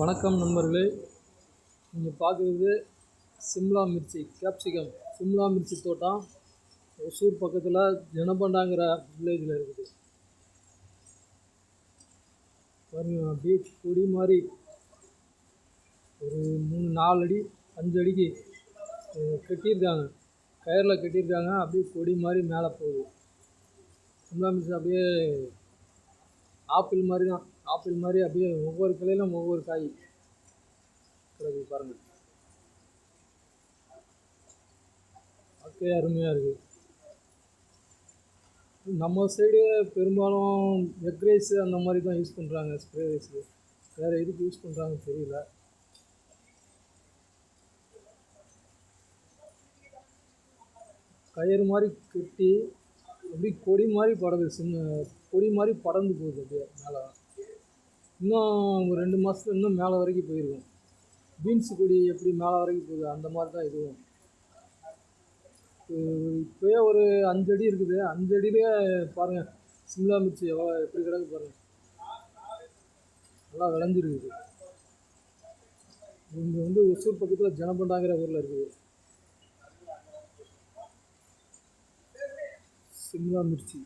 வணக்கம் நண்பர்களே. நீங்கள் பார்க்குறது சிம்லா மிர்ச்சி கேப்சிகம் சிம்லா மிர்ச்சி தோட்டம் ஒசூர் பக்கத்தில் ஜனபண்டாங்கிற வில்லேஜில் இருக்குது. பாருங்க அப்படியே கொடி மாதிரி ஒரு மூணு நாலு அடி அஞ்சு அடிக்கு கட்டியிருக்காங்க. கயரில் கட்டியிருக்காங்க அப்படியே கொடி மாதிரி மேலே போகுது. சிம்லா மிர்ச்சி அப்படியே ஆப்பிள் மாதிரி தான் ஆப்பிள் மாதிரி அப்படியே ஒவ்வொரு கிளையிலும் ஒவ்வொரு காய் கிடக்கு பாருங்கள் அப்படியே அருமையாக இருக்குது நம்ம சைடு பெரும்பாலும் எக் ரைஸ் அந்த மாதிரி தான் யூஸ் பண்ணுறாங்க ஸ்ப்ரே ரைஸு வேறு எதுக்கு யூஸ் பண்ணுறாங்கன்னு தெரியல. கயிறு மாதிரி கட்டி அப்படி கொடி மாதிரி படது சின்ன கொடி மாதிரி படர்ந்து போகுது அப்படியே மேலே. இன்னும் ஒரு ரெண்டு மாதத்துல இன்னும் மேலே வரைக்கும் போயிருக்கும் பீன்ஸ் கொடி எப்படி மேலே வரைக்கும் போகுது அந்த மாதிரி தான் இதுவும். இப்போயே ஒரு அஞ்சு அடி இருக்குது. அஞ்சு அடியிலே பாருங்கள் சிம்லா மிர்ச்சி எவ்வளோ எப்படி கிடக்கு பாருங்கள் நல்லா விளைஞ்சிருக்குது. இங்கே வந்து ஒசூர் பக்கத்தில் ஜனபண்டாங்கிற ஊரில் இருக்குது. சிம்லா மிர்ச்சி.